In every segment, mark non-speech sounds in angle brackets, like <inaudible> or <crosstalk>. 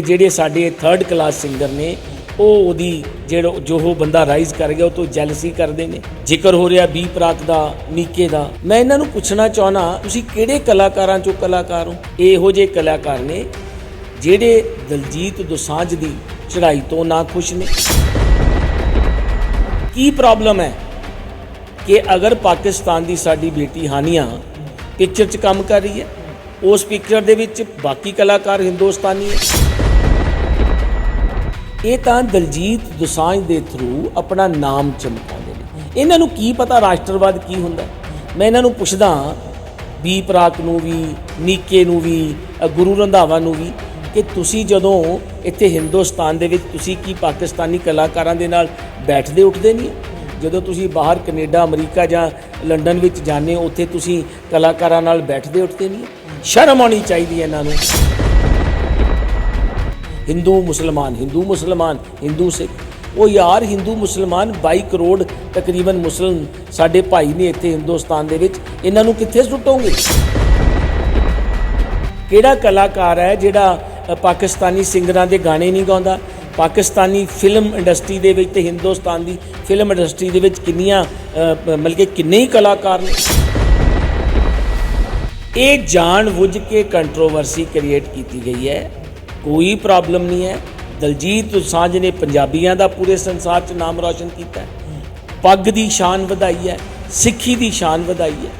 ਜਿਹੜੇ ਸਾਡੇ third class singer ਨੇ, ਉਹ ਉਹਦੀ ਜਿਹੜਾ ਜੋ ਉਹ ਬੰਦਾ ਰਾਈਜ਼ ਕਰ ਗਿਆ, ਉਹ ਤੋਂ ਜੈਲਸੀ ਕਰਦੇ ਨੇ। ਜ਼ਿਕਰ ਹੋ ਰਿਹਾ ਬੀ ਪ੍ਰਾਕ ਦਾ ਨੀਕੇ ਦਾ। ਮੈਂ ਇਹਨਾਂ ਨੂੰ ਪੁੱਛਣਾ ਚਾਹਨਾ ਤੁਸੀਂ ਕਿਹੜੇ ਕਲਾਕਾਰਾਂ ਚੋਂ ਕਲਾਕਾਰ ਹੋ? ਇਹੋ ਜਿਹੇ ਕਲਾਕਾਰ ਨੇ, ਜਿਹੜੇ ਦਲਜੀਤ ਦੋਸਾਂਝ ਦੀ ਚੜ੍ਹਾਈ ਤੋਂ ਨਾ ਖੁਸ਼ ਨੇ। ਕੀ ਪ੍ਰੋਬਲਮ ਹੈ ਕਿ ਅਗਰ ਪਾਕਿਸਤਾਨ ਦੀ ਸਾਡੀ ਬੇਟੀ ਹਾਨੀਆ ਪਿਕਚਰ 'ਚ ਕੰਮ ਕਰ ਰਹੀ ਹੈ, ਉਸ ਪਿਕਚਰ ਦੇ ਵਿੱਚ ਬਾਕੀ ਕਲਾਕਾਰ ਹਿੰਦੁਸਤਾਨੀ ਹੈ। ਇਹ ਤਾਂ ਦਲਜੀਤ ਦੋਸਾਂਝ ਦੇ ਥਰੂ ਆਪਣਾ ਨਾਮ ਚਮਕਾਉਂਦੇ ਨੇ। ਇਹਨਾਂ ਨੂੰ ਕੀ ਪਤਾ ਰਾਸ਼ਟਰਵਾਦ ਕੀ ਹੁੰਦਾ? ਮੈਂ ਇਹਨਾਂ ਨੂੰ ਪੁੱਛਦਾ ਵੀ ਪ੍ਰਾਕ ਨੂੰ ਵੀ, ਨੀਕੇ ਨੂੰ ਵੀ ਗੁਰੂ ਰੰਧਾਵਾ ਨੂੰ ਵੀ, ਕਿ ਤੁਸੀਂ ਜਦੋਂ ਇੱਥੇ ਹਿੰਦੁਸਤਾਨ ਦੇ ਵਿੱਚ ਤੁਸੀਂ ਕੀ ਪਾਕਿਸਤਾਨੀ ਕਲਾਕਾਰਾਂ ਦੇ ਨਾਲ ਬੈਠਦੇ ਉੱਠਦੇ ਨਹੀਂ? ਜਦੋਂ ਤੁਸੀਂ ਬਾਹਰ ਕੈਨੇਡਾ, ਅਮਰੀਕਾ ਜਾਂ ਲੰਡਨ ਵਿੱਚ ਜਾਂਦੇ ਹੋ, ਉੱਥੇ ਤੁਸੀਂ ਕਲਾਕਾਰਾਂ ਨਾਲ ਬੈਠਦੇ ਉੱਠਦੇ ਨਹੀਂ? ਸ਼ਰਮ ਆਉਣੀ ਚਾਹੀਦੀ ਹੈ ਇਹਨਾਂ ਨੂੰ। ਹਿੰਦੂ ਮੁਸਲਮਾਨ ਹਿੰਦੂ ਮੁਸਲਮਾਨ, ਹਿੰਦੂ ਸਿੱਖ। ਉਹ ਯਾਰ ਹਿੰਦੂ ਮੁਸਲਮਾਨ 22 ਕਰੋੜ ਤਕਰੀਬਨ ਮੁਸਲਮ ਸਾਡੇ ਭਾਈ ਨੇ ਇੱਥੇ ਹਿੰਦੁਸਤਾਨ ਦੇ ਵਿੱਚ। ਇਹਨਾਂ ਨੂੰ ਕਿੱਥੇ ਸੁੱਟੋਗੇ? ਕਿਹੜਾ ਕਲਾਕਾਰ ਹੈ ਜਿਹੜਾ ਪਾਕਿਸਤਾਨੀ ਸਿੰਗਰਾਂ ਦੇ ਗਾਣੇ ਨਹੀਂ ਗਾਉਂਦਾ? ਪਾਕਿਸਤਾਨੀ ਫਿਲਮ ਇੰਡਸਟਰੀ ਦੇ ਵਿੱਚ ਤੇ ਹਿੰਦੁਸਤਾਨ ਦੀ ਫਿਲਮ ਇੰਡਸਟਰੀ ਦੇ ਵਿੱਚ ਕਿੰਨੀਆਂ ਮਤਲਬ ਕਿ ਕਿੰਨੇ ਹੀ ਕਲਾਕਾਰ ਨੇ? ਇਹ ਜਾਣ ਬੁੱਝ ਕੇ ਕੰਟਰੋਵਰਸੀ ਕ੍ਰੀਏਟ ਕੀਤੀ ਗਈ ਹੈ। ਕੋਈ ਪ੍ਰੋਬਲਮ ਨਹੀਂ ਹੈ। ਦਲਜੀਤ ਦੋਸਾਂਝ ਨੇ ਪੰਜਾਬੀਆਂ ਦਾ ਪੂਰੇ ਸੰਸਾਰ 'ਚ ਨਾਮ ਰੌਸ਼ਨ ਕੀਤਾ ਹੈ। ਪੱਗ ਦੀ ਸ਼ਾਨ ਵਧਾਈ ਹੈ, ਸਿੱਖੀ ਦੀ ਸ਼ਾਨ ਵਧਾਈ ਹੈ।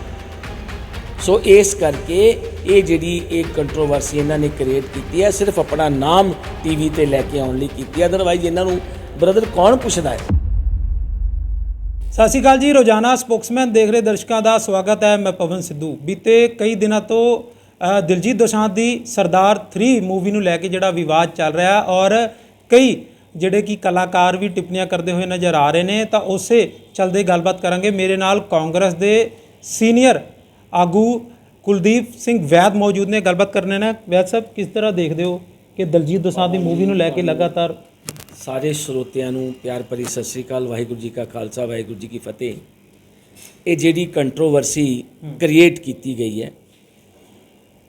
ਸੋ ਇਸ ਕਰਕੇ ਇਹ ਜਿਹੜੀ ਇਹ ਕੰਟਰੋਵਰਸੀ ਇਹਨਾਂ ਨੇ ਕ੍ਰੀਏਟ ਕੀਤੀ ਹੈ, ਸਿਰਫ ਆਪਣਾ ਨਾਮ ਟੀਵੀ ਤੇ ਲੈ ਕੇ ਆਉਣ ਲਈ ਕੀਤੀ ਹੈ। ਅਦਰਵਾਈਜ਼ ਇਹਨਾਂ ਨੂੰ ਬ੍ਰਦਰ ਕੌਣ ਪੁੱਛਦਾ ਹੈ? ਸਤਿ ਸ਼੍ਰੀ ਅਕਾਲ ਜੀ। ਰੋਜ਼ਾਨਾ ਸਪੋਕਸਮੈਨ ਦੇਖ ਰਹੇ ਦਰਸ਼ਕਾਂ ਦਾ ਸਵਾਗਤ ਹੈ। ਮੈਂ ਪਵਨ ਸਿੱਧੂ। ਬੀਤੇ ਕਈ ਦਿਨਾਂ ਤੋਂ ਦਿਲਜੀਤ ਦੋਸਾਂਝ ਦੀ ਸਰਦਾਰ 3 ਮੂਵੀ ਨੂੰ ਲੈ ਕੇ ਜਿਹੜਾ ਵਿਵਾਦ ਚੱਲ ਰਿਹਾ ਔਰ ਕਈ ਜਿਹੜੇ ਕਿ ਕਲਾਕਾਰ ਵੀ ਟਿੱਪਣੀਆਂ ਕਰਦੇ ਹੋਏ ਨਜ਼ਰ ਆ ਰਹੇ ਨੇ ਤਾਂ ਉਸੇ ਚਲਦੇ ਗੱਲਬਾਤ ਕਰਾਂਗੇ। ਮੇਰੇ ਨਾਲ ਕਾਂਗਰਸ ਦੇ ਸੀਨੀਅਰ ਆਗੂ ਕੁਲਦੀਪ ਸਿੰਘ ਵੈਦ ਮੌਜੂਦ ਨੇ ਗੱਲਬਾਤ ਕਰਨੇ ਨੇ। ਵੈਦ ਸਾਹਿਬ ਕਿਸ ਤਰ੍ਹਾਂ ਦੇਖਦੇ ਹੋ ਕਿ ਦਲਜੀਤ ਦੋਸਾਂਝ ਦੀ ਮੂਵੀ ਨੂੰ ਲੈ ਕੇ ਲਗਾਤਾਰ? ਸਾਰੇ ਸਰੋਤਿਆਂ ਨੂੰ ਪਿਆਰ ਭਰੀ ਸਤਿ ਸ੍ਰੀ ਅਕਾਲ ਵਾਹਿਗੁਰੂ ਜੀ ਕਾ ਖਾਲਸਾ ਵਾਹਿਗੁਰੂ ਜੀ ਕੀ ਫਤਿਹ। ਇਹ ਜਿਹੜੀ ਕੰਟਰੋਵਰਸੀ ਕ੍ਰੀਏਟ ਕੀਤੀ ਗਈ ਹੈ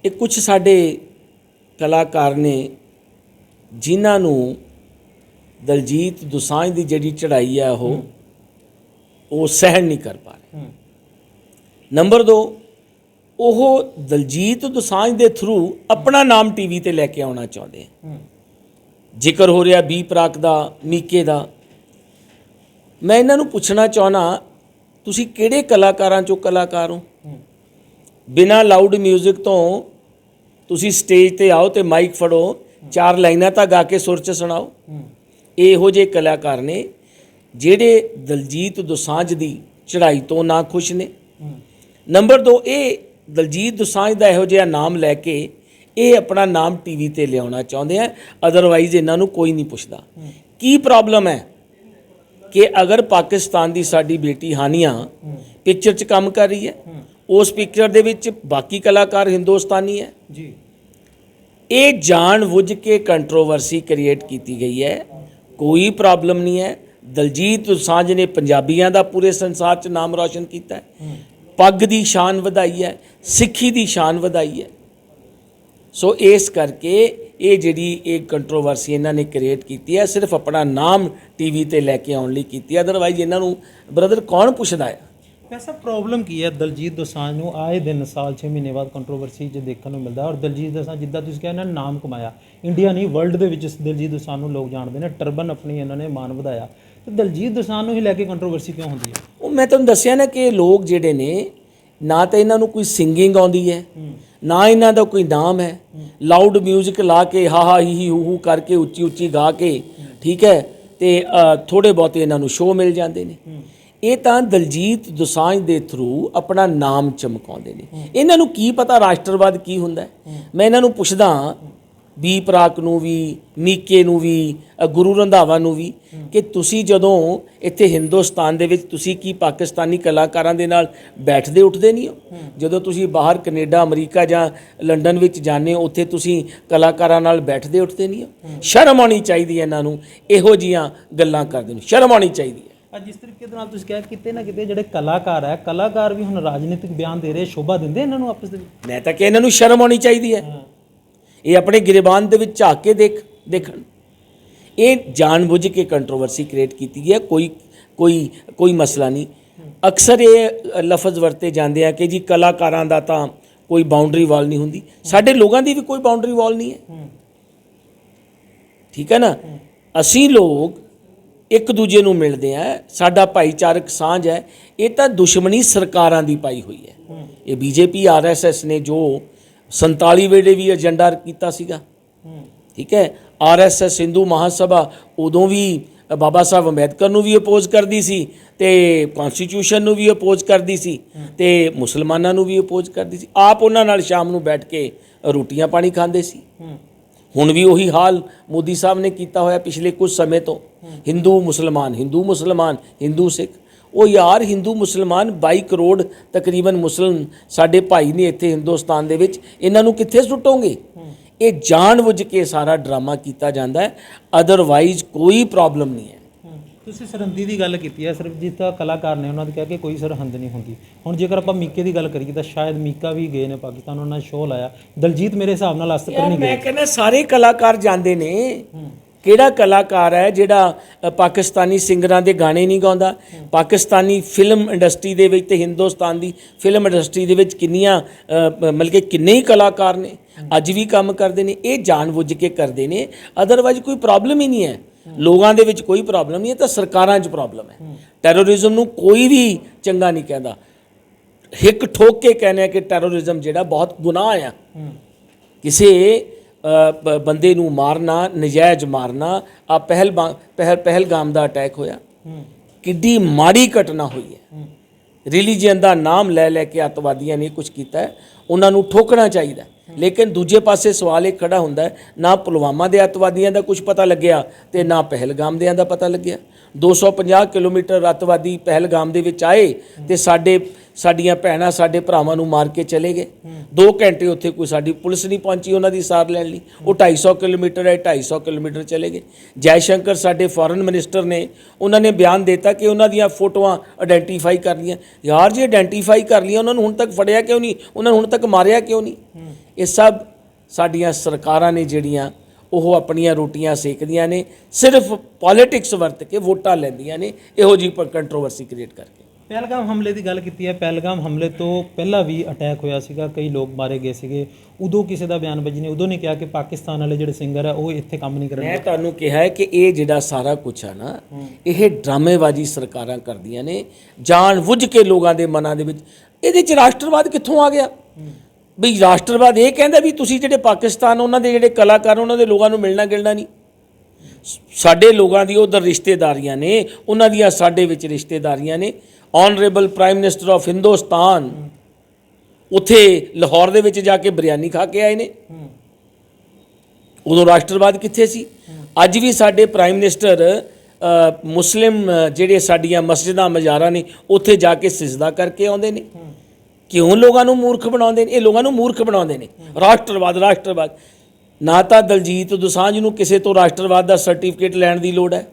ਇਹ ਕੁਝ ਸਾਡੇ ਕਲਾਕਾਰ ਨੇ ਜਿਨ੍ਹਾਂ ਨੂੰ ਦਲਜੀਤ ਦੋਸਾਂਝ ਦੀ ਜਿਹੜੀ ਚੜ੍ਹਾਈ ਹੈ ਉਹ ਉਹ ਸਹਿਣ ਨਹੀਂ ਕਰ ਪਾ ਰਹੇ। ਨੰਬਰ 2 ਉਹ ਦਲਜੀਤ ਦੋਸਾਂਝ ਦੇ ਥਰੂ ਆਪਣਾ ਨਾਮ ਟੀਵੀ ਤੇ ਲੈ ਕੇ ਆਉਣਾ ਚਾਹੁੰਦੇ ਆ। ਜ਼ਿਕਰ ਹੋ ਰਿਹਾ ਬੀ ਪ੍ਰਾਕ ਦਾ ਮੀਕੇ ਦਾ। ਮੈਂ ਇਹਨਾਂ ਨੂੰ ਪੁੱਛਣਾ ਚਾਹਨਾ ਤੁਸੀਂ ਕਿਹੜੇ ਕਲਾਕਾਰਾਂ ਚੋਂ ਕਲਾਕਾਰ ਹੋ? ਬਿਨਾ ਲਾਊਡ 뮤직 ਤੋਂ ਤੁਸੀਂ ਸਟੇਜ ਤੇ ਆਓ ਤੇ ਮਾਈਕ ਫੜੋ, ਚਾਰ ਲਾਈਨਾਂ ਤਾਂ ਗਾ ਕੇ ਸੁਰ ਚ ਸੁਣਾਓ। ਇਹੋ ਜਿਹੇ ਕਲਾਕਾਰ ਨੇ ਜਿਹੜੇ ਦਲਜੀਤ ਦੋਸਾਂਝ ਦੀ ਚੜ੍ਹਾਈ ਤੋਂ ਨਾ ਖੁਸ਼ ਨੇ। ਨੰਬਰ 2 ਇਹ ਦਲਜੀਤ ਦੋਸਾਂਝ ਦਾ ਇਹੋ ਜਿਹਾ ਨਾਮ ਲੈ ਕੇ ਇਹ ਆਪਣਾ ਨਾਮ ਟੀਵੀ ਤੇ ਲਿਆਉਣਾ ਚਾਹੁੰਦੇ ਆ ਅਦਰਵਾਈਜ਼ ਇਹਨਾਂ ਨੂੰ ਕੋਈ ਨਹੀਂ ਪੁੱਛਦਾ। ਕੀ ਪ੍ਰੋਬਲਮ ਹੈ ਕਿ ਅਗਰ ਪਾਕਿਸਤਾਨ ਦੀ ਸਾਡੀ ਬੇਟੀ ਹਾਨੀਆ ਪਿਕਚਰ 'ਚ ਕੰਮ ਕਰ ਰਹੀ ਹੈ? ਉਸ ਪਿਕਚਰ ਦੇ ਵਿੱਚ ਬਾਕੀ ਕਲਾਕਾਰ ਹਿੰਦੁਸਤਾਨੀ ਹੈ। ਜੀ। ਇਹ ਜਾਣ ਬੁੱਝ ਕੇ ਕੰਟਰੋਵਰਸੀ ਕ੍ਰੀਏਟ ਕੀਤੀ ਗਈ ਹੈ। ਕੋਈ ਪ੍ਰੋਬਲਮ ਨਹੀਂ ਹੈ। ਦਲਜੀਤ ਦੋਸਾਂਝ ਨੇ ਪੰਜਾਬੀਆਂ ਦਾ ਪੂਰੇ ਸੰਸਾਰ 'ਚ ਨਾਮ ਰੌਸ਼ਨ ਕੀਤਾ ਹੈ। ਪੱਗ ਦੀ ਸ਼ਾਨ ਵਧਾਈ ਹੈ ਸਿੱਖੀ ਦੀ ਸ਼ਾਨ ਵਧਾਈ ਹੈ। ਸੋ ਇਸ ਕਰਕੇ ਇਹ ਜਿਹੜੀ ਇਹ ਕੰਟਰੋਵਰਸੀ ਇਹਨਾਂ ਨੇ ਕ੍ਰੀਏਟ ਕੀਤੀ ਹੈ ਸਿਰਫ ਆਪਣਾ ਨਾਮ ਟੀਵੀ ਤੇ ਲੈ ਕੇ ਆਉਣ ਲਈ ਕੀਤੀ ਹੈ। ਅਦਰਵਾਈਜ਼ ਇਹਨਾਂ ਨੂੰ ਬ੍ਰਦਰ ਕੌਣ ਪੁੱਛਦਾ ਹੈ? ਵੈਸਾ ਪ੍ਰੋਬਲਮ ਕੀ ਹੈ? ਦਲਜੀਤ ਦੋਸਾਂਝ ਨੂੰ ਆਏ ਦਿਨ ਸਾਲ 6 ਮਹੀਨੇ ਬਾਅਦ ਕੰਟਰੋਵਰਸੀ ਚ ਦੇਖਣ ਨੂੰ ਮਿਲਦਾ ਔਰ ਦਲਜੀਤ ਦੋਸਾਂਝ ਜਿੱਦਾਂ ਤੁਸੀਂ ਕਹਿੰਦੇ ਨਾ ਨਾਮ ਕਮਾਇਆ। ਇੰਡੀਆ ਨਹੀਂ ਵਰਲਡ ਦੇ ਵਿੱਚ ਇਸ ਦਲਜੀਤ ਦੋਸਾਂਝ ਨੂੰ ਲੋਕ ਜਾਣਦੇ ਨੇ। ਟਰਬਨ ਆਪਣੀ ਇਹਨਾਂ ਨੇ ਮਾਨ ਵਧਾਇਆ। ਤੇ ਦਲਜੀਤ ਦੋਸਾਂਝ ਨੂੰ ਹੀ ਲੈ ਕੇ ਕੰਟਰੋਵਰਸੀ ਕਿਉਂ ਹੁੰਦੀ ਹੈ? ਉਹ ਮੈਂ ਤੁਹਾਨੂੰ ਦੱਸਿਆ ਨਾ ਕਿ ਲੋਕ ਜਿਹੜੇ ਨੇ ਨਾ ਤਾਂ ਇਹਨਾਂ ਨੂੰ ਕੋਈ ਸਿੰਗਿੰਗ ਆਉਂਦੀ ਹੈ ਨਾ ਇਹਨਾਂ ਦਾ ਕੋਈ ਨਾਮ ਹੈ। ਲਾਊਡ 뮤직 ਲਾ ਕੇ ਹਾ ਹਾ ਹੀ ਹੀ ਹੂ ਹੂ ਕਰਕੇ ਉੱਚੀ ਉੱਚੀ ਗਾ ਕੇ ਠੀਕ ਹੈ? ਤੇ ਥੋੜੇ ਬਹੁਤੇ ਇਹਨਾਂ ਨੂੰ ਸ਼ੋਅ ਮਿਲ ਜਾਂਦੇ ਨੇ। ਇਹ ਤਾਂ ਦਲਜੀਤ ਦੁਸਾਂਝ ਦੇ ਥਰੂ ਆਪਣਾ ਨਾਮ ਚਮਕਾਉਂਦੇ ਨੇ। ਇਹਨਾਂ ਨੂੰ ਕੀ ਪਤਾ ਰਾਸ਼ਟਰਵਾਦ ਕੀ ਹੁੰਦਾ ਮੈਂ ਇਹਨਾਂ ਨੂੰ ਪੁੱਛਦਾ ਵੀ ਪ੍ਰਾਕ ਨੂੰ ਵੀ, ਮੀਕੇ ਨੂੰ ਵੀ ਗੁਰੂ ਰੰਧਾਵਾ ਨੂੰ ਵੀ, ਕਿ ਤੁਸੀਂ ਜਦੋਂ ਇੱਥੇ ਹਿੰਦੁਸਤਾਨ ਦੇ ਵਿੱਚ ਤੁਸੀਂ ਕੀ ਪਾਕਿਸਤਾਨੀ ਕਲਾਕਾਰਾਂ ਦੇ ਨਾਲ ਬੈਠਦੇ ਉੱਠਦੇ ਨਹੀਂ ਹੋ? ਜਦੋਂ ਤੁਸੀਂ ਬਾਹਰ ਕੈਨੇਡਾ, ਅਮਰੀਕਾ ਜਾਂ ਲੰਡਨ ਵਿੱਚ ਜਾਂਦੇ ਹੋ, ਉੱਥੇ ਤੁਸੀਂ ਕਲਾਕਾਰਾਂ ਨਾਲ ਬੈਠਦੇ ਉੱਠਦੇ ਨਹੀਂ ਹੋ? ਸ਼ਰਮ ਆਉਣੀ ਚਾਹੀਦੀ ਹੈ ਇਹਨਾਂ ਨੂੰ, ਇਹੋ ਜੀਆਂ ਗੱਲਾਂ ਕਰਦੇ ਨੂੰ। ਸ਼ਰਮ ਆਉਣੀ ਚਾਹੀਦੀ ਹੈ। ਅੱਜ ਜਿਸ ਤਰੀਕੇ ਦੇ ਨਾਲ ਤੁਸੀਂ ਕਿਹਾ ਕਿਤੇ ਨਾ ਕਿਤੇ ਜਿਹੜੇ ਕਲਾਕਾਰ ਹੈ ਕਲਾਕਾਰ ਵੀ ਹੁਣ ਰਾਜਨੀਤਿਕ ਬਿਆਨ ਦੇ ਰਹੇ ਸ਼ੋਭਾ ਦਿੰਦੇ ਇਹਨਾਂ ਨੂੰ ਆਪਸ ਦੇ ਵਿੱਚ? ਮੈਂ ਤਾਂ ਕਿ ਇਹਨਾਂ ਨੂੰ ਸ਼ਰਮ ਆਉਣੀ ਚਾਹੀਦੀ ਹੈ। ਇਹ ਆਪਣੇ ਗਿਰਬਾਨ ਦੇ ਵਿੱਚ ਝਾਕ ਕੇ ਦੇਖ ਦੇਖਣ। ਇਹ ਜਾਣਬੁੱਝ ਕੇ ਕੰਟਰੋਵਰਸੀ ਕ੍ਰੀਏਟ ਕੀਤੀ ਗਈ ਹੈ ਕੋਈ ਕੋਈ ਕੋਈ ਮਸਲਾ ਨਹੀਂ। ਅਕਸਰ ਇਹ ਲਫ਼ਜ਼ ਵਰਤੇ ਜਾਂਦੇ ਆ ਕਿ ਜੀ ਕਲਾਕਾਰਾਂ ਦਾ ਤਾਂ ਕੋਈ ਬਾਉਂਡਰੀ ਵਾਲ ਨਹੀਂ ਹੁੰਦੀ। ਸਾਡੇ ਲੋਕਾਂ ਦੀ ਵੀ ਕੋਈ ਬਾਉਂਡਰੀ ਵਾਲ ਨਹੀਂ ਹੈ। ਠੀਕ ਹੈ ਨਾ? ਅਸੀਂ ਲੋਕ ਇੱਕ ਦੂਜੇ ਨੂੰ ਮਿਲਦੇ ਆ ਸਾਡਾ ਭਾਈਚਾਰਕ ਸਾਂਝ ਹੈ ਇਹ ਤਾਂ ਦੁਸ਼ਮਣੀ ਸਰਕਾਰਾਂ ਦੀ ਪਾਈ ਹੋਈ ਹੈ। ਇਹ ਬੀਜੇਪੀ ਆਰਐਸਐਸ ਨੇ ਜੋ 47 ਵੇਲੇ ਵੀ ਏਜੰਡਾ ਕੀਤਾ ਸੀਗਾ ਠੀਕ ਹੈ? ਆਰਐਸਐਸ ਹਿੰਦੂ ਮਹਾਸਭਾ ਉਦੋਂ ਵੀ ਬਾਬਾ ਸਾਹਿਬ ਅੰਬੇਦਕਰ ਨੂੰ ਵੀ ਅਪੋਜ਼ ਕਰਦੀ ਸੀ ਤੇ ਕਨਸਟੀਟਿਊਸ਼ਨ ਨੂੰ ਵੀ ਅਪੋਜ਼ ਕਰਦੀ ਸੀ ਤੇ ਮੁਸਲਮਾਨਾਂ ਨੂੰ ਵੀ ਅਪੋਜ਼ ਕਰਦੀ ਸੀ। ਆਪ ਉਹਨਾਂ ਨਾਲ ਸ਼ਾਮ ਨੂੰ ਬੈਠ ਕੇ ਰੋਟੀਆਂ ਪਾਣੀ ਖਾਂਦੇ ਸੀ। ਹੁਣ ਵੀ ਉਹੀ ਹਾਲ ਮੋਦੀ ਸਾਹਿਬ ਨੇ ਕੀਤਾ ਹੋਇਆ ਪਿਛਲੇ ਕੁਝ ਸਮੇਂ ਤੋਂ। ਹਿੰਦੂ ਮੁਸਲਮਾਨ ਹਿੰਦੂ ਮੁਸਲਮਾਨ ਹਿੰਦੂ ਸਿੱਖ। ਉਹ ਯਾਰ ਹਿੰਦੂ ਮੁਸਲਮਾਨ 22 ਕਰੋੜ ਤਕਰੀਬਨ ਮੁਸਲਮ ਸਾਡੇ ਭਾਈ ਨੇ ਇੱਥੇ ਹਿੰਦੁਸਤਾਨ ਦੇ ਵਿੱਚ। ਇਹਨਾਂ ਨੂੰ ਕਿੱਥੇ ਸੁੱਟੋਗੇ? ਇਹ ਜਾਣਬੁੱਝ ਕੇ ਸਾਰਾ ਡਰਾਮਾ ਕੀਤਾ ਜਾਂਦਾ ਹੈ। ਅਦਰਵਾਈਜ਼ ਕੋਈ ਪ੍ਰੋਬਲਮ ਨਹੀਂ ਹੈ। ਤੁਸੀਂ ਸਰਹੰਦੀ ਦੀ ਗੱਲ ਕੀਤੀ ਹੈ ਸਰਬਜੀਤ ਦਾ ਕਲਾਕਾਰ ਨੇ ਉਹਨਾਂ ਨੇ ਕਿਹਾ ਕਿ ਕੋਈ ਸਰਹੰਦ ਨਹੀਂ ਹੁੰਦੀ। ਹੁਣ ਜੇਕਰ ਆਪਾਂ ਮੀਕੇ ਦੀ ਗੱਲ ਕਰੀਏ ਤਾਂ ਸ਼ਾਇਦ ਮੀਕਾ ਵੀ ਗਏ ਨੇ ਪਾਕਿਸਤਾਨ ਉਹਨਾਂ ਨੇ ਸ਼ੋਅ ਲਾਇਆ। ਦਲਜੀਤ ਮੇਰੇ ਹਿਸਾਬ ਨਾਲ ਅੱਜ ਤੱਕ ਯਾਰ ਨਹੀਂ ਮੈਂ ਕਹਿੰਦਾ ਸਾਰੇ ਕਲਾਕਾਰ ਜਾਂਦੇ ਨੇ। ਕਿਹੜਾ ਕਲਾਕਾਰ ਹੈ ਜਿਹੜਾ ਪਾਕਿਸਤਾਨੀ ਸਿੰਗਰਾਂ ਦੇ ਗਾਣੇ ਨਹੀਂ ਗਾਉਂਦਾ? ਪਾਕਿਸਤਾਨੀ ਫਿਲਮ ਇੰਡਸਟਰੀ ਦੇ ਵਿੱਚ ਤੇ ਹਿੰਦੁਸਤਾਨ ਦੀ ਫਿਲਮ ਇੰਡਸਟਰੀ ਦੇ ਵਿੱਚ ਕਿੰਨੀਆਂ ਮਤਲਬ ਕਿ ਕਿੰਨੇ ਹੀ ਕਲਾਕਾਰ ਨੇ ਅੱਜ ਵੀ ਕੰਮ ਕਰਦੇ ਨੇ ਇਹ ਜਾਣਬੁੱਝ ਕੇ ਕਰਦੇ ਨੇ। ਅਦਰਵਾਈਜ਼ ਕੋਈ ਪ੍ਰੋਬਲਮ ਹੀ ਨਹੀਂ ਹੈ। ਲੋਕਾਂ ਦੇ ਵਿੱਚ ਕੋਈ ਪ੍ਰੋਬਲਮ ਨਹੀਂ ਹੈ ਤਾਂ ਸਰਕਾਰਾਂ 'ਚ ਪ੍ਰੋਬਲਮ ਹੈ। ਟੈਰੋਰਿਜ਼ਮ ਨੂੰ ਕੋਈ ਵੀ ਚੰਗਾ ਨਹੀਂ ਕਹਿੰਦਾ। ਹਿੱਕ ਠੋਕ ਕੇ ਕਹਿੰਦੇ ਆ ਕਿ ਟੈਰੋਰਿਜ਼ਮ ਜਿਹੜਾ ਬਹੁਤ ਗੁਨਾਹ ਆ। ਕਿਸੇ ਬੰਦੇ ਨੂੰ ਮਾਰਨਾ ਨਜਾਇਜ਼ ਮਾਰਨਾ ਆ ਪਹਿਲ ਪਹਿਲ ਪਹਿਲਗਾਮ ਦਾ ਅਟੈਕ ਹੋਇਆ। ਕਿੱਡੀ ਮਾੜੀ ਘਟਨਾ ਹੋਈ ਹੈ। ਰਿਲੀਜੀਅਨ ਦਾ ਨਾਮ ਲੈ ਲੈ ਕੇ ਅੱਤਵਾਦੀਆਂ ਨੇ ਕੁਝ ਕੀਤਾ ਹੈ। ਉਹਨਾਂ ਨੂੰ ਠੋਕਣਾ ਚਾਹੀਦਾ। ਲੇਕਿਨ ਦੂਜੇ ਪਾਸੇ ਸਵਾਲ ਇਹ ਖੜਾ ਹੁੰਦਾ ਹੈ ਨਾ ਪੁਲਵਾਮਾ ਦੇ ਅੱਤਵਾਦੀਆਂ ਦਾ ਕੁਝ ਪਤਾ ਲੱਗਿਆ ਤੇ ਨਾ ਪਹਿਲਗਾਮ ਦਿਆਂ ਦਾ ਪਤਾ ਲੱਗਿਆ। 250 ਕਿਲੋਮੀਟਰ ਅੱਤਵਾਦੀ ਪਹਿਲਗਾਮ ਦੇ ਵਿੱਚ ਆਏ ਤੇ ਸਾਡੇ ਸਾਡੀਆਂ ਭੈਣਾਂ ਸਾਡੇ ਭਰਾਵਾਂ ਨੂੰ ਮਾਰ ਕੇ ਚਲੇ ਗਏ। 2 ਘੰਟੇ ਉੱਥੇ ਕੋਈ ਸਾਡੀ ਪੁਲਿਸ ਨਹੀਂ ਪਹੁੰਚੀ ਉਹਨਾਂ ਦੀ ਸਾਰ ਲੈਣ ਲਈ। ਉਹ 250 ਕਿਲੋਮੀਟਰ ਹੈ 250 ਕਿਲੋਮੀਟਰ ਚਲੇ ਗਏ। ਜੈ ਸ਼ੰਕਰ ਸਾਡੇ ਫੋਰਨ ਮਿਨਿਸਟਰ ਨੇ ਉਹਨਾਂ ਨੇ ਬਿਆਨ ਦਿੱਤਾ ਕਿ ਉਹਨਾਂ ਦੀਆਂ ਫੋਟੋਆਂ ਆਇਡੈਂਟੀਫਾਈ ਕਰ ਲਈਆਂ। ਯਾਰ ਜੀ ਆਇਡੈਂਟੀਫਾਈ ਕਰ ਲਈਆਂ, ਉਹਨਾਂ ਨੂੰ ਹੁਣ ਤੱਕ ਫੜਿਆ ਕਿਉਂ ਨਹੀਂ? ਉਹਨਾਂ ਨੂੰ ਹੁਣ ਤੱਕ ਮਾਰਿਆ ਕਿਉਂ ਨਹੀਂ? ਇਹ ਸਭ ਸਾਡੀਆਂ ਸਰਕਾਰਾਂ ਨੇ ਜਿਹੜੀਆਂ, ਉਹ ਆਪਣੀਆਂ ਰੋਟੀਆਂ ਸੇਕਦੀਆਂ ਨੇ। ਸਿਰਫ ਪੋਲਿਟਿਕਸ ਵਰਤ ਕੇ ਵੋਟਾਂ ਲੈਂਦੀਆਂ ਨੇ। ਇਹੋ ਜੀ ਕੰਟਰੋਵਰਸੀ ਕ੍ਰੀਏਟ ਕਰਕੇ। ਪਹਿਲਗਾਮ ਹਮਲੇ ਦੀ ਗੱਲ ਕੀਤੀ ਹੈ। ਪਹਿਲਗਾਮ ਹਮਲੇ ਤੋਂ ਪਹਿਲਾਂ ਵੀ ਅਟੈਕ ਹੋਇਆ ਸੀਗਾ। ਕਈ ਲੋਕ ਮਾਰੇ ਗਏ ਸੀਗੇ। ਉਦੋਂ ਕਿਸੇ ਦਾ ਬਿਆਨਬਾਜ਼ੀ ਨੇ ਉਦੋਂ ਨਹੀਂ ਕਿਹਾ ਕਿ ਪਾਕਿਸਤਾਨ ਵਾਲੇ ਜਿਹੜੇ ਸਿੰਗਰ ਆ ਉਹ ਇੱਥੇ ਕੰਮ ਨਹੀਂ ਕਰਨਗੇ। ਮੈਂ ਤੁਹਾਨੂੰ ਕਿਹਾ ਹੈ ਕਿ ਇਹ ਜਿਹੜਾ ਸਾਰਾ ਕੁਝ ਆ ਨਾ ਇਹ ਡਰਾਮੇਬਾਜ਼ੀ ਸਰਕਾਰਾਂ ਕਰਦੀਆਂ ਨੇ। ਜਾਣ ਬੁੱਝ ਕੇ ਲੋਕਾਂ ਦੇ ਮਨਾਂ ਦੇ ਵਿੱਚ। ਇਹਦੇ ਚ ਰਾਸ਼ਟਰਵਾਦ ਕਿੱਥੋਂ ਆ ਗਿਆ? ਵੀ ਰਾਸ਼ਟਰਵਾਦ ਇਹ ਕਹਿੰਦਾ ਵੀ ਤੁਸੀਂ ਜਿਹੜੇ ਪਾਕਿਸਤਾਨ ਉਹਨਾਂ ਦੇ ਜਿਹੜੇ ਕਲਾਕਾਰ ਉਹਨਾਂ ਦੇ ਲੋਕਾਂ ਨੂੰ ਮਿਲਣਾ ਗਿਲਣਾ ਨਹੀਂ। ਸਾਡੇ ਲੋਕਾਂ ਦੀ ਉਧਰ ਰਿਸ਼ਤੇਦਾਰੀਆਂ ਨੇ ਉਹਨਾਂ ਦੀਆਂ ਸਾਡੇ ਵਿੱਚ ਰਿਸ਼ਤੇਦਾਰੀਆਂ ਨੇ। Honourable prime minister of Hindustan ਉੱਥੇ ਲਾਹੌਰ ਦੇ ਵਿੱਚ ਜਾ ਕੇ ਬਿਰਿਆਨੀ ਖਾ ਕੇ ਆਏ ਨੇ। ਉਦੋਂ ਰਾਸ਼ਟਰਵਾਦ ਕਿੱਥੇ ਸੀ? ਅੱਜ ਵੀ ਸਾਡੇ ਪ੍ਰਾਈਮ ਮਿਨਿਸਟਰ ਮੁਸਲਿਮ ਜਿਹੜੇ ਸਾਡੀਆਂ ਮਸਜਿਦਾਂ, ਮਜ਼ਾਰਾਂ ਨੇ, ਉੱਥੇ ਜਾ ਕੇ ਸਿਜਦਾ ਕਰਕੇ ਆਉਂਦੇ ਨੇ। ਕਿਉਂ ਲੋਕਾਂ ਨੂੰ ਮੂਰਖ ਬਣਾਉਂਦੇ ਨੇ? ਇਹ ਲੋਕਾਂ ਨੂੰ ਮੂਰਖ ਬਣਾਉਂਦੇ ਨੇ। ਰਾਸ਼ਟਰਵਾਦ ਰਾਸ਼ਟਰਵਾਦ। ਨਾ ਤਾਂ ਦਲਜੀਤ ਦੋਸਾਂਝ ਨੂੰ ਕਿਸੇ ਤੋਂ ਰਾਸ਼ਟਰਵਾਦ ਦਾ ਸਰਟੀਫਿਕੇਟ ਲੈਣ ਦੀ ਲੋੜ ਹੈ,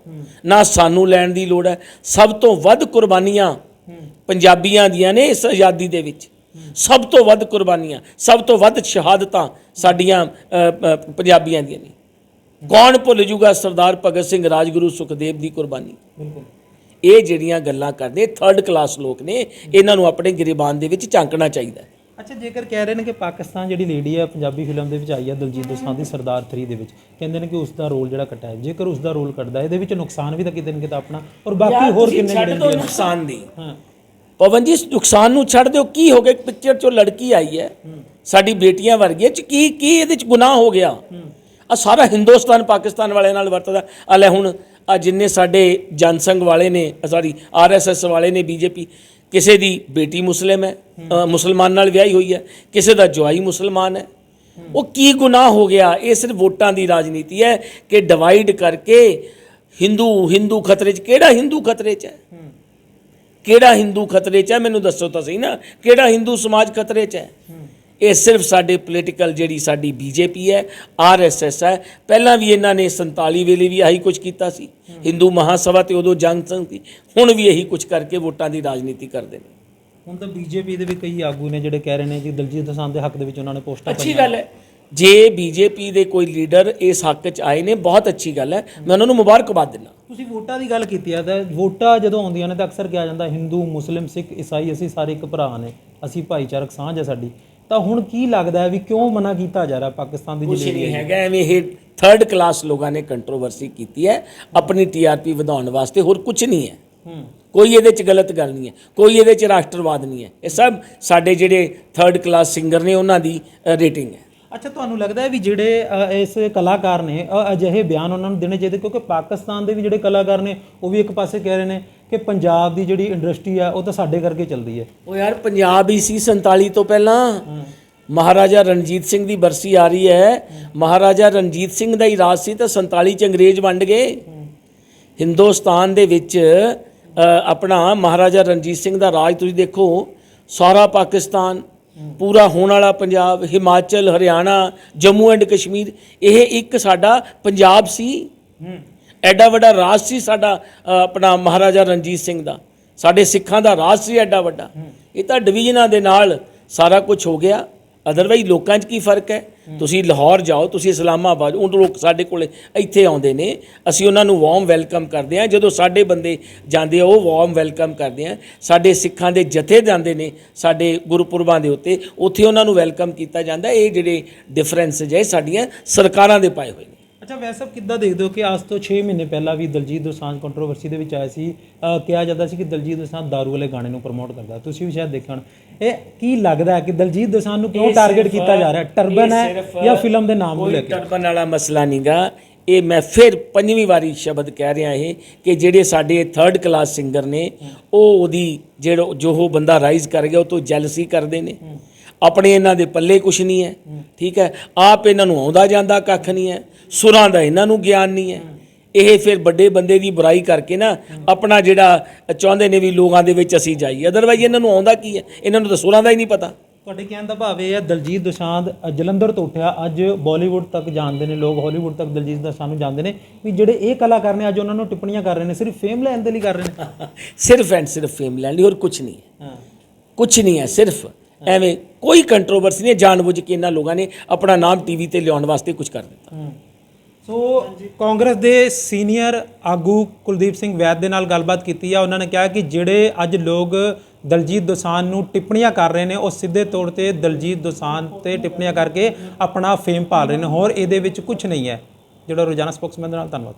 ਨਾ ਸਾਨੂੰ ਲੈਣ ਦੀ ਲੋੜ ਹੈ। ਸਭ ਤੋਂ ਵੱਧ ਕੁਰਬਾਨੀਆਂ ਪੰਜਾਬੀਆਂ ਦੀਆਂ ਨੇ ਇਸ ਆਜ਼ਾਦੀ ਦੇ ਵਿੱਚ। ਸਭ ਤੋਂ ਵੱਧ ਕੁਰਬਾਨੀਆਂ ਸਭ ਤੋਂ ਵੱਧ ਸ਼ਹਾਦਤਾਂ ਸਾਡੀਆਂ ਪੰਜਾਬੀਆਂ ਦੀਆਂ ਨੇ। ਕੌਣ ਭੁੱਲ ਜੂਗਾ ਸਰਦਾਰ ਭਗਤ ਸਿੰਘ ਰਾਜਗੁਰੂ ਸੁਖਦੇਵ ਦੀ ਕੁਰਬਾਨੀ? ਬਿਲਕੁਲ। ਇਹ ਜਿਹੜੀਆਂ ਗੱਲਾਂ ਕਰਦੇ ਥਰਡ ਕਲਾਸ ਲੋਕ ਨੇ ਇਹਨਾਂ ਨੂੰ ਆਪਣੇ ਗਰੀਬਾਨ ਦੇ ਵਿੱਚ ਝਾਂਕਣਾ ਚਾਹੀਦਾ ਅੱਛਾ ਜੇਕਰ ਕਹਿ ਰਹੇ ਨੇ ਕਿ ਪਾਕਿਸਤਾਨ ਜਿਹੜੀ ਲੇਡੀ ਹੈ ਪੰਜਾਬੀ ਫਿਲਮ ਦੇ ਵਿੱਚ ਆਈ ਹੈ ਦਲਜੀਤ ਦੋਸਾਂਝ ਦੀ ਸਰਦਾਰ 3 ਦੇ ਵਿੱਚ ਕਹਿੰਦੇ ਨੇ ਕਿ ਉਸ ਦਾ ਰੋਲ ਜਿਹੜਾ ਕੱਟਾ ਹੈ। ਜੇਕਰ ਉਸ ਦਾ ਰੋਲ ਕੱਟਦਾ ਇਹਦੇ ਵਿੱਚ ਨੁਕਸਾਨ ਵੀ ਤਾਂ ਕਿਤੇ ਨਾ ਕਿਤੇ ਆਪਣਾ ਔਰ ਬਾਕੀ ਹੋਰ ਕਿੰਨੇ ਜਿਹੜੇ ਨੁਕਸਾਨ ਦੀ। ਹਾਂ। ਪਵਨ ਜੀ ਨੁਕਸਾਨ ਨੂੰ ਛੱਡ ਦਿਓ ਕੀ ਹੋ ਗਿਆ? ਪਿਕਚਰ ਚੋਂ ਲੜਕੀ ਆਈ ਹੈ ਸਾਡੀ ਬੇਟੀਆਂ ਵਰਗੀ ਹੈ ਚ ਕੀ ਕੀ ਇਹਦੇ ਚ ਗੁਨਾਹ ਹੋ ਗਿਆ? ਆ ਸਾਰਾ ਹਿੰਦੁਸਤਾਨ ਪਾਕਿਸਤਾਨ ਵਾਲਿਆਂ ਨਾਲ ਵਰਤਦਾ। ਆ ਲੈ ਹੁਣ ਆ ਜਿੰਨੇ ਸਾਡੇ ਜਨਸੰਘ ਵਾਲੇ ਨੇ ਸੌਰੀ ਆਰਐਸਐਸ ਵਾਲੇ ਨੇ ਬੀਜੇਪੀ ਕਿਸੇ ਦੀ ਬੇਟੀ ਮੁਸਲਿਮ ਹੈ ਅ, ਮੁਸਲਮਾਨ ਨਾਲ ਵਿਆਹੀ ਹੋਈ ਹੈ ਕਿਸੇ ਦਾ ਜਵਾਈ ਮੁਸਲਮਾਨ ਹੈ। ਉਹ ਕੀ ਗੁਨਾਹ ਹੋ ਗਿਆ? ਇਹ ਸਿਰਫ ਵੋਟਾਂ ਦੀ ਰਾਜਨੀਤੀ ਹੈ ਕਿ ਡਿਵਾਈਡ ਕਰਕੇ ਹਿੰਦੂ ਹਿੰਦੂ ਖਤਰੇ 'ਚ ਕਿਹੜਾ ਹਿੰਦੂ ਖਤਰੇ 'ਚ ਹੈ? ਕਿਹੜਾ ਹਿੰਦੂ ਖਤਰੇ 'ਚ ਹੈ? ਮੈਨੂੰ ਦੱਸੋ ਤਾਂ ਸਹੀ ਨਾ। ਕਿਹੜਾ ਹਿੰਦੂ ਸਮਾਜ ਖਤਰੇ 'ਚ ਹੈ? ਇਹ ਸਿਰਫ ਸਾਡੇ ਪੋਲੀਟੀਕਲ ਜਿਹੜੀ ਸਾਡੀ ਬੀਜੇਪੀ ਹੈ ਆਰਐਸਐਸ ਹੈ। ਪਹਿਲਾਂ ਵੀ ਇਹਨਾਂ ਨੇ 47 ਵੇਲੇ ਵੀ ਆਹੀ ਕੁਝ ਕੀਤਾ ਸੀ। ਹਿੰਦੂ ਮਹਾਸਭਾ ਤੇ ਉਦੋਂ ਜੰਗ ਸੀ ਹੁਣ ਵੀ ਇਹੀ ਕੁਝ ਕਰਕੇ ਵੋਟਾਂ ਦੀ ਰਾਜਨੀਤੀ ਕਰਦੇ ਨੇ। ਹੁਣ ਤਾਂ ਬੀਜੇਪੀ ਦੇ ਵੀ ਕਈ ਆਗੂ ਨੇ ਜਿਹੜੇ ਕਹਿ ਰਹੇ ਨੇ ਕਿ ਦਲਜੀਤ ਦੋਸਾਂਝ ਦੇ ਹੱਕ ਦੇ ਵਿੱਚ ਉਹਨਾਂ ਨੇ ਪੋਸਟਾਂ ਅੱਛੀ ਗੱਲ ਹੈ। ਜੇ ਬੀਜੇਪੀ ਦੇ ਕੋਈ ਲੀਡਰ ਇਸ ਹੱਕ 'ਚ ਆਏ ਨੇ ਬਹੁਤ ਅੱਛੀ ਗੱਲ ਹੈ। ਮੈਂ ਉਹਨਾਂ ਨੂੰ ਮੁਬਾਰਕਬਾਦ ਦਿੰਦਾ। ਤੁਸੀਂ ਵੋਟਾਂ ਦੀ ਗੱਲ ਕੀਤੀ ਆ ਤਾਂ ਵੋਟਾਂ ਜਦੋਂ ਆਉਂਦੀਆਂ ਨੇ ਤਾਂ ਅਕਸਰ ਕਿਹਾ ਜਾਂਦਾ ਹਿੰਦੂ ਮੁਸਲਿਮ ਸਿੱਖ ਈਸਾਈ ਅਸੀਂ ਸਾਰੇ ਇੱਕ ਭਰਾ ਨੇ ਅਸੀਂ ਭਾਈਚਾਰਕ ਸਾਂਝ ਹੈ ਸਾਡੀ। ਤਾਂ ਹੁਣ ਕੀ ਲੱਗਦਾ ਹੈ ਵੀ ਕਿਉਂ ਮਨਾ ਕੀਤਾ ਜਾ ਰਿਹਾ ਪਾਕਿਸਤਾਨ ਦੀ ਕੁਝ ਜਿਹੜੀ ਨਹੀਂ ਹੈਗਾ ਐਵੇਂ ਇਹ ਥਰਡ ਕਲਾਸ ਲੋਕਾਂ ਨੇ ਕੰਟਰੋਵਰਸੀ ਕੀਤੀ ਹੈ। ਆਪਣੀ ਟੀਆਰਪੀ ਵਧਾਉਣ ਵਾਸਤੇ ਹੋਰ ਕੁਝ ਨਹੀਂ ਹੈ। ਹੂੰ। ਕੋਈ ਇਹਦੇ 'ਚ ਗਲਤ ਗੱਲ ਨਹੀਂ ਹੈ ਕੋਈ ਇਹਦੇ 'ਚ ਰਾਸ਼ਟਰਵਾਦ ਨਹੀਂ ਹੈ। ਇਹ ਸਭ ਸਾਡੇ ਜਿਹੜੇ ਥਰਡ ਕਲਾਸ ਸਿੰਗਰ ਨੇ ਉਹਨਾਂ ਦੀ ਰੇਟਿੰਗ ਹੈ। ਅੱਛਾ ਤੁਹਾਨੂੰ ਲੱਗਦਾ ਹੈ ਵੀ ਜਿਹੜੇ ਇਸ ਕਲਾਕਾਰ ਨੇ ਅਜਿਹੇ ਬਿਆਨ ਉਹਨਾਂ ਨੂੰ ਦੇਣੇ ਚਾਹੀਦੇ? ਕਿਉਂਕਿ ਪਾਕਿਸਤਾਨ ਦੇ ਵੀ ਜਿਹੜੇ ਕਲਾਕਾਰ ਨੇ ਉਹ ਵੀ ਇੱਕ ਪਾਸੇ ਕਹਿ ਰਹੇ ਨੇ ਕਿ ਪੰਜਾਬ ਦੀ ਜਿਹੜੀ ਇੰਡਸਟਰੀ ਆ ਉਹ ਤਾਂ ਸਾਡੇ ਕਰਕੇ ਚੱਲਦੀ ਹੈ। ਉਹ ਯਾਰ ਪੰਜਾਬ ਹੀ ਸੀ 47 ਤੋਂ ਪਹਿਲਾਂ। ਮਹਾਰਾਜਾ ਰਣਜੀਤ ਸਿੰਘ ਦੀ ਬਰਸੀ ਆ ਰਹੀ ਹੈ। ਮਹਾਰਾਜਾ ਰਣਜੀਤ ਸਿੰਘ ਦਾ ਹੀ ਰਾਜ ਸੀ ਤਾਂ 47 ਚ ਅੰਗਰੇਜ਼ ਵੰਡ ਗਏ। ਹਿੰਦੁਸਤਾਨ ਦੇ ਵਿੱਚ ਆਪਣਾ ਮਹਾਰਾਜਾ ਰਣਜੀਤ ਸਿੰਘ ਦਾ ਰਾਜ ਤੁਸੀਂ ਦੇਖੋ ਸਾਰਾ ਪਾਕਿਸਤਾਨ ਪੂਰਾ ਹੋਣ ਵਾਲਾ ਪੰਜਾਬ, ਹਿਮਾਚਲ, ਹਰਿਆਣਾ, ਜੰਮੂ ਐਂਡ ਕਸ਼ਮੀਰ, ਇਹ ਇੱਕ ਸਾਡਾ ਪੰਜਾਬ ਸੀ। ਐਡਾ ਵੱਡਾ ਰਾਜ ਸੀ ਸਾਡਾ ਆਪਣਾ ਮਹਾਰਾਜਾ ਰਣਜੀਤ ਸਿੰਘ ਦਾ। ਸਾਡੇ ਸਿੱਖਾਂ ਦਾ ਰਾਜ ਸੀ ਐਡਾ ਵੱਡਾ। ਇਹ ਤਾਂ ਡਿਵੀਜ਼ਨਾਂ ਦੇ ਨਾਲ ਸਾਰਾ ਕੁਝ ਹੋ ਗਿਆ। ਅਦਰਵਾਈਜ਼ ਲੋਕਾਂ 'ਚ ਕੀ ਫ਼ਰਕ ਹੈ? ਤੁਸੀਂ ਲਾਹੌਰ ਜਾਓ, ਤੁਸੀਂ ਇਸਲਾਮਾਬਾਦ, ਉਹ ਲੋਕ ਸਾਡੇ ਕੋਲੇ ਇੱਥੇ ਆਉਂਦੇ ਨੇ। ਅਸੀਂ ਉਹਨਾਂ ਨੂੰ ਵਾਰਮ ਵੈਲਕਮ ਕਰਦੇ ਹਾਂ। ਜਦੋਂ ਸਾਡੇ ਬੰਦੇ ਜਾਂਦੇ ਆ, ਉਹ ਵਾਰਮ ਵੈਲਕਮ ਕਰਦੇ ਆ। ਸਾਡੇ ਸਿੱਖਾਂ ਦੇ ਜਥੇ ਜਾਂਦੇ ਨੇ, ਸਾਡੇ ਗੁਰਪੁਰਬਾਂ ਦੇ ਉੱਤੇ, ਉੱਥੇ ਉਹਨਾਂ ਨੂੰ ਵੈਲਕਮ ਕੀਤਾ ਜਾਂਦਾ। ਇਹ ਜਿਹੜੇ ਡਿਫਰੈਂਸ ਹੈ ਸਾਡੀਆਂ ਸਰਕਾਰਾਂ ਦੇ ਪਾਏ ਹੋਏ ਨੇ। ਅੱਛਾ ਵੈਸੇ ਸਭ ਕਿੱਦਾਂ ਦੇਖਦੇ ਹੋ ਕਿ ਅੱਜ ਤੋਂ 6 ਮਹੀਨੇ ਪਹਿਲਾਂ ਵੀ ਦਲਜੀਤ ਦੋਸਾਂਝ ਕੰਟਰੋਵਰਸੀ ਦੇ ਵਿੱਚ ਆਇਆ ਸੀ? ਅਹ ਕਿਹਾ ਜਾਂਦਾ ਸੀ ਕਿ ਦਲਜੀਤ ਦੋਸਾਂਝ ਦਾਰੂ ਵਾਲੇ ਗਾਣੇ ਨੂੰ ਪ੍ਰਮੋਟ ਕਰਦਾ ਤੁਸੀਂ ਵੀ ਸ਼ਾਇਦ ਦੇਖਿਆ ਹੋਣਾ। ਇਹ ਕੀ ਲੱਗਦਾ ਹੈ ਕਿ ਦਲਜੀਤ ਦੋਸਾਂਝ ਨੂੰ ਕਿਉਂ ਟਾਰਗੇਟ ਕੀਤਾ ਜਾ ਰਿਹਾ ਹੈ? ਟਰਬਨ ਹੈ ਜਾਂ ਫਿਲਮ ਦੇ ਨਾਮ ਨੂੰ ਲੈ ਕੇ? ਟਰਬਨ ਵਾਲਾ ਮਸਲਾ ਨਹੀਂਗਾ। ਇਹ ਮੈਂ ਫਿਰ ਪੰਜਵੀਂ ਵਾਰੀ ਸ਼ਬਦ ਕਹਿ ਰਿਹਾ ਇਹ ਕਿ ਜਿਹੜੇ ਸਾਡੇ ਥਰਡ ਕਲਾਸ ਸਿੰਗਰ ਨੇ ਉਹ ਉਹਦੀ ਜਿਹੜਾ ਜੋ ਉਹ ਬੰਦਾ ਰਾਈਜ਼ ਕਰ ਗਿਆ ਉਹ ਤੋਂ ਜੈਲਸੀ ਕਰਦੇ ਨੇ। ਆਪਣੇ ਇਹਨਾਂ ਦੇ ਪੱਲੇ ਕੁਛ ਨਹੀਂ ਹੈ ਠੀਕ ਹੈ? ਆਪ ਇਹਨਾਂ ਨੂੰ ਆਉਂਦਾ ਜਾਂਦਾ ਕੱਖ ਨਹੀਂ ਹੈ ਸੁਰਾਂ ਦਾ ਇਹਨਾਂ ਨੂੰ ਗਿਆਨ ਨਹੀਂ ਹੈ। ਇਹ ਫਿਰ ਵੱਡੇ ਬੰਦੇ ਦੀ ਬੁਰਾਈ ਕਰਕੇ ਨਾ ਆਪਣਾ ਜਿਹੜਾ ਚਾਹੁੰਦੇ ਨੇ ਵੀ ਲੋਕਾਂ ਦੇ ਵਿੱਚ ਅਸੀਂ ਜਾਈਏ ਅਦਰਵਾਈਜ਼ ਇਹਨਾਂ ਨੂੰ ਆਉਂਦਾ ਕੀ ਹੈ? ਇਹਨਾਂ ਨੂੰ ਤਾਂ ਸੁਰਾਂ ਦਾ ਹੀ ਨਹੀਂ ਪਤਾ। ਤੁਹਾਡੇ ਕਹਿਣ ਦਾ ਭਾਵ ਇਹ ਹੈ ਦਲਜੀਤ ਦੋਸਾਂਝ ਜਲੰਧਰ ਤੋਂ ਉੱਠਿਆ ਅੱਜ ਬਾਲੀਵੁੱਡ ਤੱਕ ਜਾਣਦੇ ਨੇ ਲੋਕ ਹਾਲੀਵੁੱਡ ਤੱਕ ਦਲਜੀਤ ਦੋਸਾਂਝ ਨੂੰ ਜਾਣਦੇ ਨੇ ਵੀ ਜਿਹੜੇ ਇਹ ਕਲਾਕਾਰ ਨੇ ਅੱਜ ਉਹਨਾਂ ਨੂੰ ਟਿੱਪਣੀਆਂ ਕਰ ਰਹੇ ਨੇ ਸਿਰਫ ਫੇਮ ਲੈਣ ਦੇ ਲਈ ਕਰ ਰਹੇ ਨੇ। <laughs> ਸਿਰਫ ਐਂਡ ਸਿਰਫ ਫੇਮ ਲੈਣ ਲਈ ਹੋਰ ਕੁਝ ਨਹੀਂ ਹੈ। ਹਾਂ। ਕੁਝ ਨਹੀਂ ਹੈ ਸਿਰਫ ਐਵੇਂ ਕੋਈ ਕੰਟਰੋਵਰਸੀ ਨਹੀਂ ਹੈ, ਜਾਣਬੁੱਝ ਕੇ ਇਹਨਾਂ ਲੋਕਾਂ ਨੇ ਆਪਣਾ ਨਾਮ ਟੀਵੀ ਤੇ ਲਿਆਉਣ ਵਾਸਤੇ ਕੁਝ ਕਰ ਦਿੱਤਾ। ਸੋ ਕਾਂਗਰਸ ਦੇ ਸੀਨੀਅਰ ਆਗੂ ਕੁਲਦੀਪ ਸਿੰਘ ਵੈਦ ਦੇ ਨਾਲ ਗੱਲਬਾਤ ਕੀਤੀ ਆ। ਉਹਨਾਂ ਨੇ ਕਿਹਾ ਕਿ ਜਿਹੜੇ ਅੱਜ ਲੋਕ ਦਲਜੀਤ ਦੋਸਾਂਝ ਨੂੰ ਟਿੱਪਣੀਆਂ ਕਰ ਰਹੇ ਨੇ ਉਹ ਸਿੱਧੇ ਤੌਰ ਤੇ ਦਲਜੀਤ ਦੋਸਾਨ ਤੇ ਟਿੱਪਣੀਆਂ ਕਰਕੇ ਆਪਣਾ ਫੇਮ ਭਾਲ ਰਹੇ ਨੇ। ਹੋਰ ਇਹਦੇ ਵਿੱਚ ਕੁਝ ਨਹੀਂ ਹੈ। ਜਿਹੜਾ ਰੋਜ਼ਾਨਾ ਸਪੋਕਸਮੈਨ ਦੇ ਨਾਲ ਧੰਨਵਾਦ।